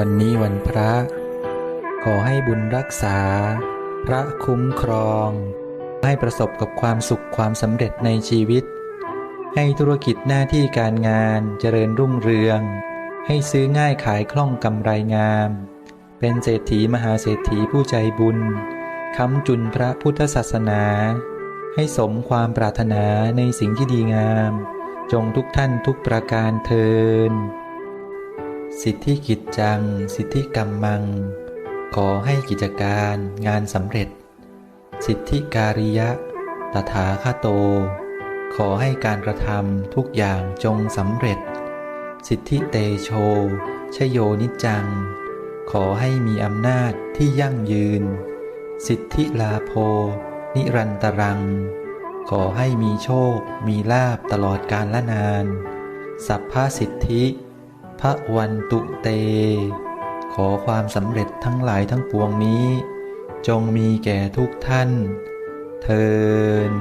วันนี้วันพระ ขอให้บุญรักษา พระคุ้มครอง ให้ประสบกับความสุขความสำเร็จในชีวิต ให้ธุรกิจหน้าที่การงานเจริญรุ่งเรือง ให้ซื้อง่ายขายคล่องกำไรงาม เป็นเศรษฐีมหาเศรษฐีผู้ใจบุญค้ำจุนพระพุทธศาสนา ให้สมความปรารถนาในสิ่งที่ดีงาม จงทุกท่านทุกประการเทิน สิทธิกิจจัง สิทธิกรรมมัง ขอให้กิจการงานสำเร็จ สิทธิการิยะ ตถาคโต ขอให้การกระทำทุกอย่างจงสำเร็จ สิทธิเตโช ชโยนิจัง ขอให้มีอำนาจที่ยั่งยืน สิทธิลาโภนิรันตรัง ขอให้มีโชค มีลาบตลอดกาลละนาน สัพพสิทธิ พระวันตุเต ขอความสำเร็จทั้งหลายทั้งปวงนี้ จงมีแก่ทุกท่าน เทิน